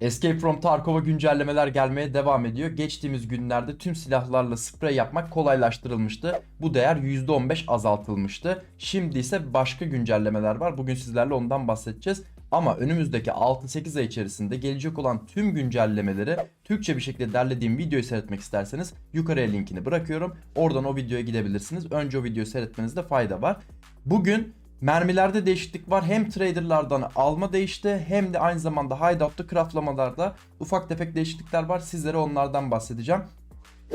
Escape from Tarkov'a güncellemeler gelmeye devam ediyor. Geçtiğimiz günlerde tüm silahlarla sprey yapmak kolaylaştırılmıştı. Bu değer %15 azaltılmıştı. Şimdi ise başka güncellemeler var. Bugün sizlerle ondan bahsedeceğiz. Ama önümüzdeki 6-8 ay içerisinde gelecek olan tüm güncellemeleri Türkçe bir şekilde derlediğim videoyu seyretmek isterseniz yukarıya linkini bırakıyorum. Oradan o videoya gidebilirsiniz. Önce o videoyu seyretmenizde fayda var. Bugün mermilerde değişiklik var. Hem traderlardan alma değişti hem de aynı zamanda hideout'ta craftlamalarda ufak tefek değişiklikler var. Sizlere onlardan bahsedeceğim.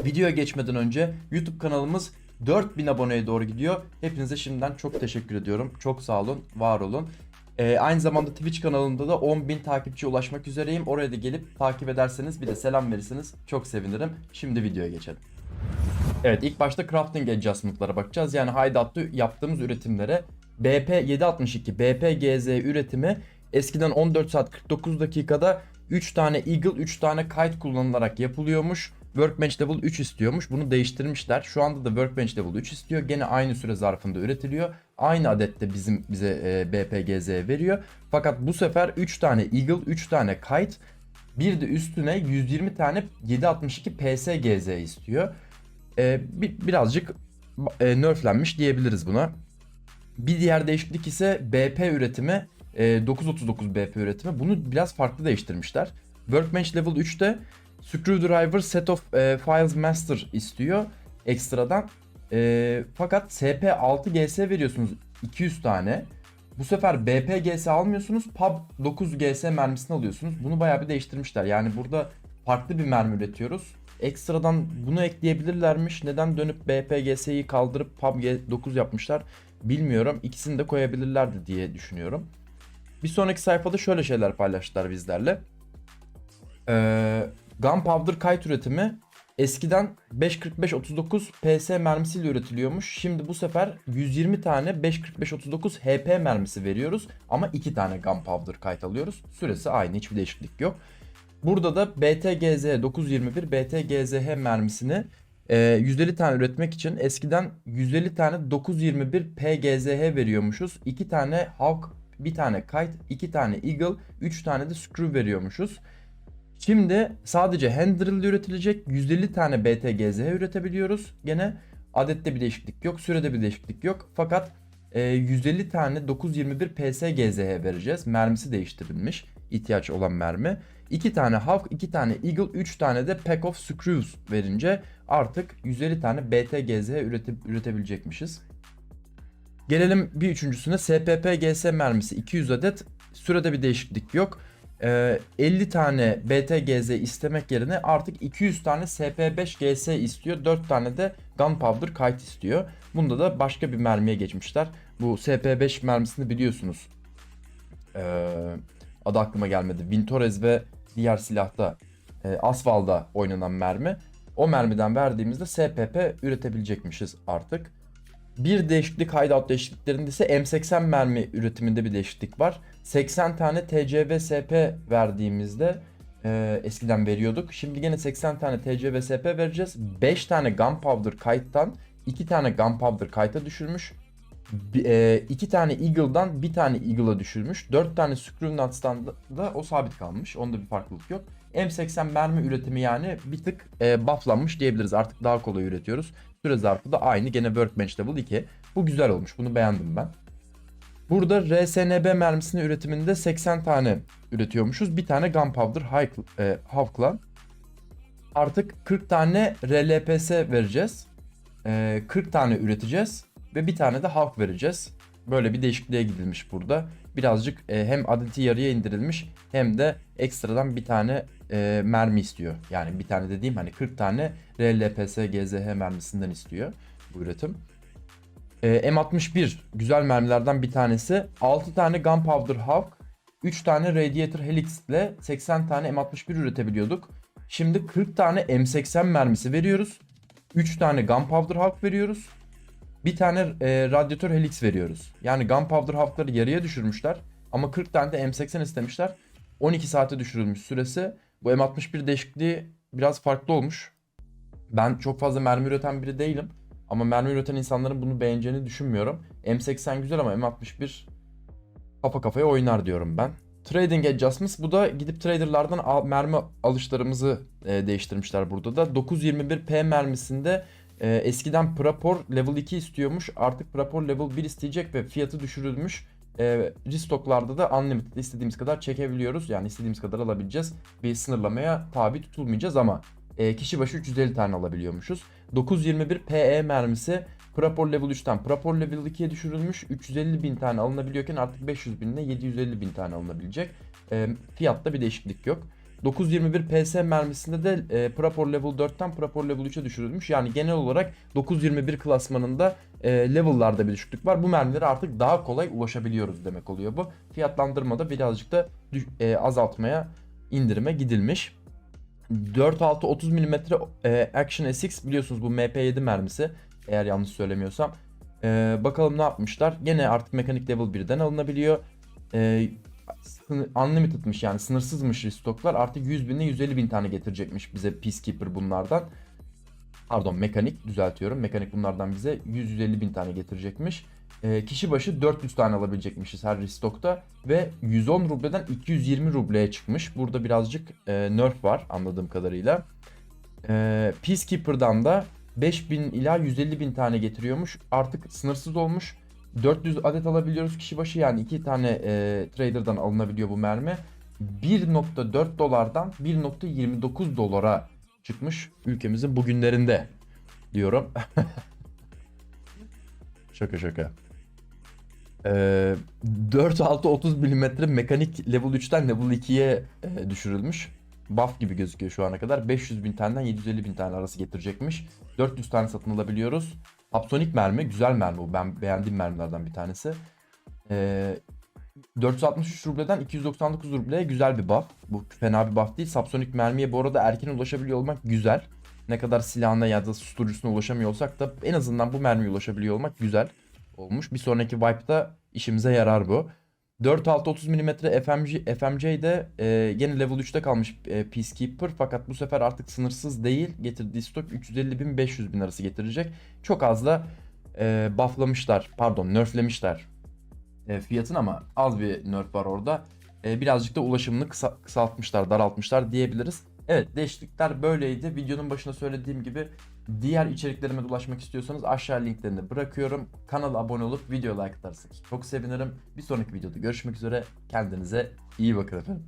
Videoya geçmeden önce YouTube kanalımız 4000 aboneye doğru gidiyor. Hepinize şimdiden çok teşekkür ediyorum. Çok sağ olun, var olun. Ee, aynı zamanda Twitch kanalımda da 10.000 takipçiye ulaşmak üzereyim. Oraya da gelip takip ederseniz bir de selam verirseniz çok sevinirim. Şimdi videoya geçelim. Evet ilk başta crafting adjustment'lara bakacağız. Yani hideout'ta yaptığımız üretimlere BP762 BPGZ üretimi eskiden 14 saat 49 dakikada 3 tane Eagle 3 tane Kite kullanılarak yapılıyormuş. Workbench level 3 istiyormuş. Bunu değiştirmişler. Şu anda da Workbench level 3 istiyor. Gene aynı süre zarfında üretiliyor. Aynı adette bizim bize e, BPGZ veriyor. Fakat bu sefer 3 tane Eagle, 3 tane Kite, bir de üstüne 120 tane 762 PSGZ istiyor. E, bi- birazcık e, nerflenmiş diyebiliriz buna. Bir diğer değişiklik ise BP üretimi, e, 939 BP üretimi. Bunu biraz farklı değiştirmişler. Workbench Level 3'te Screwdriver Set of e, Files Master istiyor ekstradan. E, fakat SP6GS veriyorsunuz 200 tane. Bu sefer BPGS almıyorsunuz. PUB 9GS mermisini alıyorsunuz. Bunu bayağı bir değiştirmişler. Yani burada farklı bir mermi üretiyoruz. Ekstradan bunu ekleyebilirlermiş. Neden dönüp BPGS'yi kaldırıp PUBG 9 yapmışlar bilmiyorum. İkisini de koyabilirlerdi diye düşünüyorum. Bir sonraki sayfada şöyle şeyler paylaştılar bizlerle. Ee, Gunpowder kite üretimi eskiden 5.45-39 PS mermisiyle üretiliyormuş. Şimdi bu sefer 120 tane 5.45-39 HP mermisi veriyoruz. Ama 2 tane Gunpowder kite alıyoruz. Süresi aynı hiçbir değişiklik yok. Burada da BTGZ 921 BTGZH mermisini 150 tane üretmek için eskiden 150 tane 921 PGZH veriyormuşuz. 2 tane Hawk, bir tane Kite, 2 tane Eagle, 3 tane de Screw veriyormuşuz. Şimdi sadece hand drill üretilecek 150 tane BTGZ üretebiliyoruz. Gene adette bir değişiklik yok, sürede bir değişiklik yok. Fakat e, 150 tane 921 PSGZH vereceğiz. Mermisi değiştirilmiş. İhtiyaç olan mermi. 2 tane Hawk, 2 tane Eagle, 3 tane de Pack of Screws verince artık 150 tane BTGZ üretip, üretebilecekmişiz. Gelelim bir üçüncüsüne SPPGS mermisi 200 adet. Sürede bir değişiklik yok. Ee, 50 tane BTGZ istemek yerine artık 200 tane SP5GS istiyor. 4 tane de Gunpowder Kite istiyor. Bunda da başka bir mermiye geçmişler. Bu SP5 mermisini biliyorsunuz. Ee, adı aklıma gelmedi. Vintorez ve diğer silahta e, Asfal'da oynanan mermi. O mermiden verdiğimizde SPP üretebilecekmişiz artık. Bir değişiklik hideout değişikliklerinde ise M80 mermi üretiminde bir değişiklik var. 80 tane TCV SP verdiğimizde e, eskiden veriyorduk. Şimdi gene 80 tane TCV SP vereceğiz. 5 tane Gunpowder Kite'dan 2 tane Gunpowder Kite'a düşürmüş. 2 tane Eagle'dan bir tane Eagle'a düşürmüş. 4 tane Screw Nuts'tan da, da o sabit kalmış. Onda bir farklılık yok. M80 mermi üretimi yani bir tık e, bufflanmış diyebiliriz. Artık daha kolay üretiyoruz. Süre zarfı da aynı. Gene Workbench Level 2. Bu güzel olmuş. Bunu beğendim ben. Burada RSNB mermisinin üretiminde 80 tane üretiyormuşuz. Bir tane Gunpowder e, Hawk'la. Artık 40 tane RLPS vereceğiz. E, 40 tane üreteceğiz. Ve bir tane de Hawk vereceğiz. Böyle bir değişikliğe gidilmiş burada. Birazcık e, hem adeti yarıya indirilmiş hem de ekstradan bir tane e, mermi istiyor. Yani bir tane dediğim hani 40 tane RLPS GZH mermisinden istiyor bu üretim. E, M61 güzel mermilerden bir tanesi. 6 tane Gunpowder Hawk, 3 tane Radiator Helix ile 80 tane M61 üretebiliyorduk. Şimdi 40 tane M80 mermisi veriyoruz. 3 tane Gunpowder Hawk veriyoruz. Bir tane e, radyatör helix veriyoruz. Yani Gunpowder Hawk'ları yarıya düşürmüşler. Ama 40 tane de M80 istemişler. 12 saate düşürülmüş süresi. Bu M61 değişikliği biraz farklı olmuş. Ben çok fazla mermi üreten biri değilim. Ama mermi üreten insanların bunu beğeneceğini düşünmüyorum. M80 güzel ama M61 kafa kafaya oynar diyorum ben. Trading Adjustments bu da gidip traderlardan al- mermi alışlarımızı e, değiştirmişler burada da. 921P mermisinde e, eskiden Prapor level 2 istiyormuş. Artık Prapor level 1 isteyecek ve fiyatı düşürülmüş. E, restocklarda da unlimited istediğimiz kadar çekebiliyoruz. Yani istediğimiz kadar alabileceğiz. Bir sınırlamaya tabi tutulmayacağız ama e, kişi başı 350 tane alabiliyormuşuz. 921 PE mermisi Prapor level 3'ten Prapor level 2'ye düşürülmüş. 350 bin tane alınabiliyorken artık 500 binle 750 bin tane alınabilecek. E, fiyatta bir değişiklik yok. 921 PS mermisinde de e, Prapor level 4'ten Prapor level 3'e düşürülmüş. Yani genel olarak 921 klasmanında e, level'larda bir düşüklük var. Bu mermilere artık daha kolay ulaşabiliyoruz demek oluyor bu. Fiyatlandırmada birazcık da e, azaltmaya, indirime gidilmiş. 4.6 30 mm e, Action SX biliyorsunuz bu MP7 mermisi eğer yanlış söylemiyorsam. E, bakalım ne yapmışlar. Gene artık mekanik level 1'den alınabiliyor. E, unlimited'mış yani sınırsızmış restoklar. Artık 100 binle 150 bin tane getirecekmiş bize Peacekeeper bunlardan. Pardon mekanik düzeltiyorum. Mekanik bunlardan bize 100-150 bin tane getirecekmiş. E, kişi başı 400 tane alabilecekmişiz her restokta. Ve 110 rubleden 220 rubleye çıkmış. Burada birazcık e, nerf var anladığım kadarıyla. E, Peacekeeper'dan da 5000 ila 150 bin tane getiriyormuş. Artık sınırsız olmuş. 400 adet alabiliyoruz kişi başı yani 2 tane e, trader'dan alınabiliyor bu mermi. 1.4 dolardan 1.29 dolara çıkmış ülkemizin bugünlerinde diyorum. şaka şaka. Ee, 4-6-30 mm mekanik level 3'ten level 2'ye e, düşürülmüş. Buff gibi gözüküyor şu ana kadar. 500 bin taneden 750 bin tane arası getirecekmiş. 400 tane satın alabiliyoruz. Hapsonik mermi. Güzel mermi bu. Ben beğendiğim mermilerden bir tanesi. Ee, 463 rubleden 299 rubleye güzel bir buff. Bu fena bir buff değil. Sapsonik mermiye bu arada erken ulaşabiliyor olmak güzel. Ne kadar silahına ya da susturucusuna ulaşamıyor olsak da en azından bu mermiye ulaşabiliyor olmak güzel olmuş. Bir sonraki wipe'da işimize yarar bu. 4.6-30 mm FMG, FMJ de e, yine level 3'te kalmış e, Peacekeeper fakat bu sefer artık sınırsız değil. Getirdiği stok 350 bin 500 bin arası getirecek. Çok az da e, bufflamışlar pardon nerflemişler e, fiyatın ama az bir nerf var orada. E, birazcık da ulaşımını kısa, kısaltmışlar, daraltmışlar diyebiliriz. Evet değişiklikler böyleydi. Videonun başında söylediğim gibi diğer içeriklerime ulaşmak istiyorsanız aşağı linklerini bırakıyorum. Kanala abone olup video like atarsanız çok sevinirim. Bir sonraki videoda görüşmek üzere. Kendinize iyi bakın efendim.